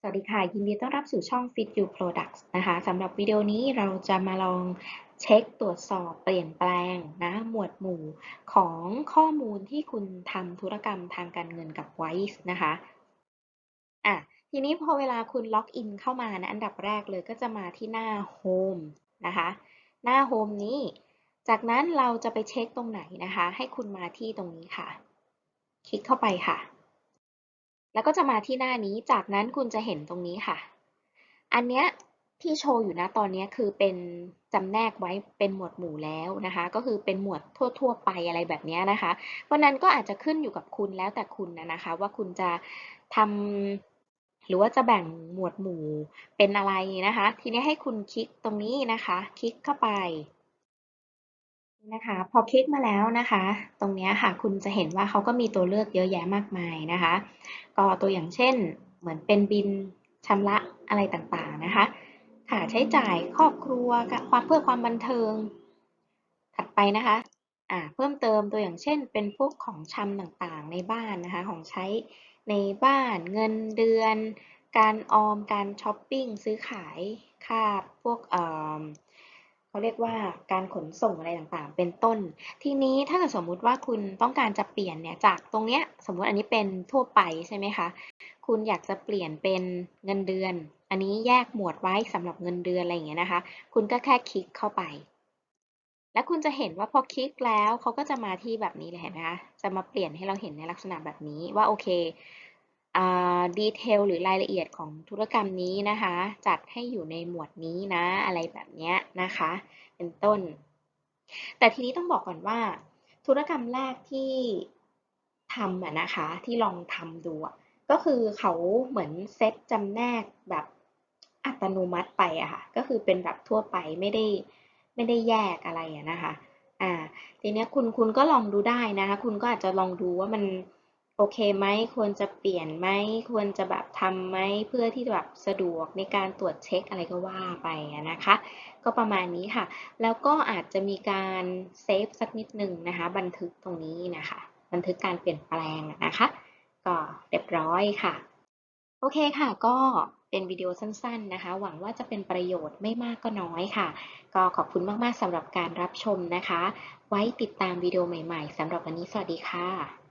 สวัสดีค่ะ ยินดีต้อนรับสู่ช่อง Fit You Products นะคะสำหรับวิดีโอนี้เราจะมาลองเช็คตรวจสอบเปลี่ยนแปลงนะหมวดหมู่ของข้อมูลที่คุณทำธุรกรรมทางการเงินกับ Wise นะคะอะทีนี้พอเวลาคุณล็อกอินเข้ามานะอันดับแรกเลยก็จะมาที่หน้า Home นะคะ หน้า Home นี้ จากนั้นเราจะไปเช็คตรงไหนนะคะ ให้คุณมาที่ตรงนี้ค่ะ คลิกเข้าไปค่ะ แล้วก็จะมาที่หน้านี้ จากนั้นคุณจะเห็นตรงนี้ค่ะ อันเนี้ยที่โชว์อยู่นะตอนนี้คือเป็นจำแนกไว้เป็นหมวดหมู่แล้วนะคะ ก็คือเป็นหมวดทั่ว ๆ ไปอะไรแบบนี้นะคะ เพราะนั้นก็อาจจะขึ้นอยู่กับคุณแล้วแต่คุณนะนะคะ ว่าคุณจะทำหรือว่าจะแบ่งหมวดหมู่เป็นอะไรนะคะ ทีนี้ให้คุณคลิกตรงนี้นะคะ คลิกเข้าไป นะคะ พอคลิกมาแล้วนะคะ ตรงนี้ค่ะ คุณจะเห็นว่าเขาก็มีตัวเลือกเยอะแยะมากมายนะคะ ก็ตัวอย่างเช่น เหมือนเป็นบินชำระอะไรต่างๆนะคะ ค่าใช้จ่ายครอบครัวความเพื่อความบันเทิง ถัดไปนะคะอ่าเพิ่มเติมตัวอย่างเช่น เป็นพวกของชำต่างๆในบ้านนะคะ ของใช้ในบ้านเงินเดือน การออมการช้อปปิ้งซื้อขายค่าพวกเอ่อ เขาเรียกว่าการขนส่งอะไรต่างๆ เป็นต้น ทีนี้ถ้าเกิดสมมุติว่าคุณต้องการจะเปลี่ยนเนี่ยจากตรงเนี้ยสมมุติอันนี้เป็นทั่วไปใช่ไหมคะ คุณอยากจะเปลี่ยนเป็นเงินเดือน อันนี้แยกหมวดไว้สำหรับเงินเดือนอะไรอย่างเงี้ยนะคะ คุณก็แค่คลิกเข้าไป และคุณจะเห็นว่าพอคลิกแล้วเขาก็จะมาที่แบบนี้เลยเห็นไหมคะ จะมาเปลี่ยนให้เราเห็นในลักษณะแบบนี้ว่าโอเค ดีเทลหรือรายละเอียดของธุรกรรมนี้นะคะ จัดให้อยู่ในหมวดนี้นะ อะไรแบบนี้นะคะ เป็นต้น แต่ทีนี้ต้องบอกก่อนว่า ธุรกรรมแรกที่ทำนะคะ ที่ลองทำดูก็คือเขาเหมือนเซตจำแนกแบบอัตโนมัติไปอะค่ะ ก็คือเป็นแบบทั่วไปไม่ได้ไม่ได้แยกอะไรอะนะคะ อ่า ทีนี้คุณคุณก็ลองดูได้นะคะ คุณก็อาจจะลองดูว่ามัน โอเคไหมควรจะเปลี่ยนไหมควรจะแบบทำไหมเพื่อที่แบบสะดวกในการตรวจเช็คอะไรก็ว่าไปนะคะ ก็ประมาณนี้ค่ะ แล้วก็อาจจะมีการเซฟสักนิดหนึ่งนะคะ บันทึกตรงนี้นะคะ บันทึกการเปลี่ยนแปลงนะคะ ก็เรียบร้อยค่ะ โอเคค่ะก็เป็นวิดีโอสั้นๆนะคะ หวังว่าจะเป็นประโยชน์ไม่มากก็น้อยค่ะ ก็ขอบคุณมากๆสำหรับการรับชมนะคะ ไว้ติดตามวิดีโอใหม่ๆสำหรับวันนี้สวัสดีค่ะ